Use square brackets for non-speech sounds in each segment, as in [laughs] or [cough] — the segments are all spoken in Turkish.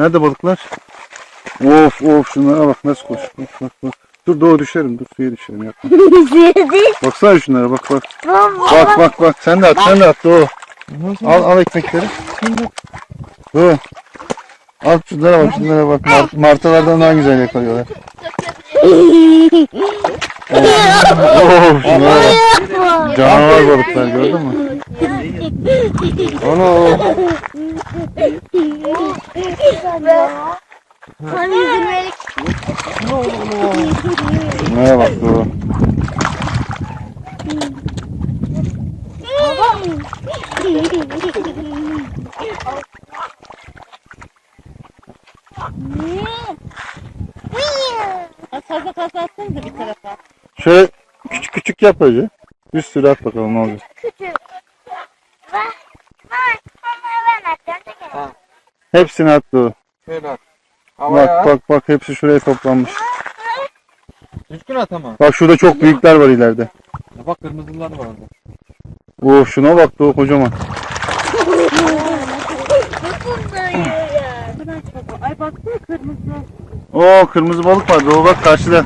Nerede balıklar? Of of şunlara bak nasıl koş. Bak bak bak. Dur doğu düşerim. Dur suya düşerim yapma. [laughs] Baksana şunlara bak bak. Bak bak bak. Sen de at sen de at doğu. Al al ekmekleri. Doğu. Al şunlara bak şunlara bak. Mart, martılardan daha güzel yakalıyorlar. Of şunlara bak. Canavar balıklar gördün mü? Ana. Hani yüzülmelik. Şunlara bak doğu. Az fazla fazla atsanıza bir tarafa. Şöyle küçük küçük yap hacı. Bir sürü at bakalım ne olacak. Küçük. Bak. Bak. Onları ben atacağım. Çekelim. Hepsini at doğu. Şöyle at. Havaya Bak at. bak bak hepsi şuraya toplanmış. Düzgün at ama. Bak şurada çok büyükler var ileride. Bak kırmızılar var orada. Oo şuna bak doğu kocaman. Ay baksana kırmızı. Oo kırmızı balık var doğu bak karşıda.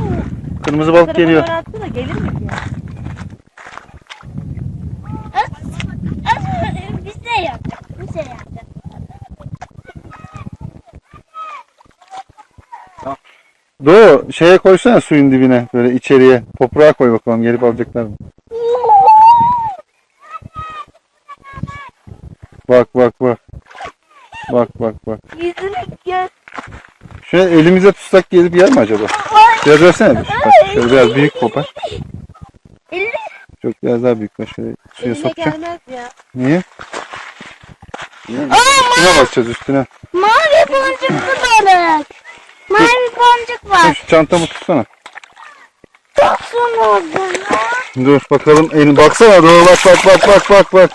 Kırmızı balık geliyor. attı da gelir mi ki? Doğu şeye koysana suyun dibine böyle içeriye. Toprağa koy bakalım gelip alacaklar mı? Bak bak bak. Bak bak bak. Yüzünü gör. Şöyle elimize tutsak gelip yer mi acaba? Biraz versene bir. Bak şöyle biraz büyük kopar. Elini Çok biraz daha büyük. Bak şöyle suya Eline sokacağım. gelmez ya. Niye? Üstüne basacağız üstüne. Mavi boncuklu balık. Boncuk Sen var. şu çantamı tutsana. Çok sumurdu. Dur bakalım elin baksana doğru bak bak bak bak bak bak.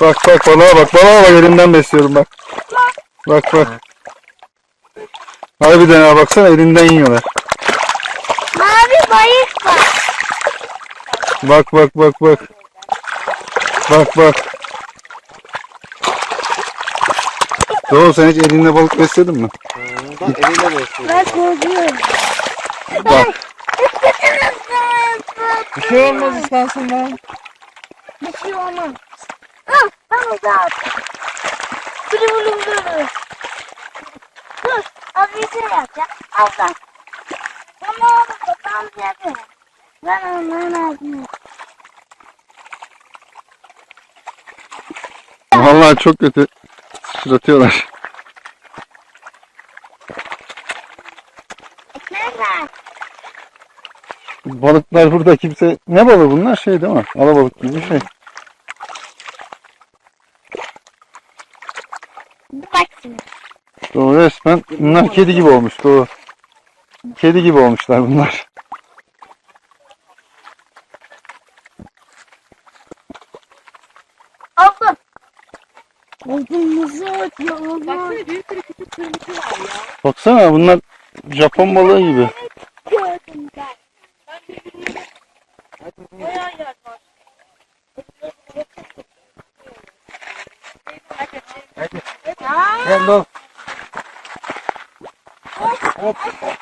Bak bak balığa bak balığa bak elimden besliyorum bak. Bak bak. Harbiden ha baksana elinden yiyorlar. Mavi bayık var. Bak bak bak bak. Bak bak. Doğru sen hiç elinle balık besledin mi? Bak eliyle besliyor. Ben korkuyorum. Bak. Bir şey olmaz istersin lan. Bir şey olmaz. Ah, tamam ol. Bülü bülü bülü. Dur, az bir şey yapacağım. Az daha. Ama onu babam yapıyor. Ben onların ağzını. Vallahi çok kötü sıçratıyorlar. Balıklar burada kimse... Ne balığı bunlar şey değil mi? Alabalık gibi bir şey. Bak şimdi. Doğru resmen bunlar kedi gibi olmuş doğru. Kedi gibi olmuşlar bunlar. Aldım. Kırmızı atıyor. Baksana bir sürü küçük kırmızı var ya. Baksana bunlar Japon balığı gibi. Hop. Hop.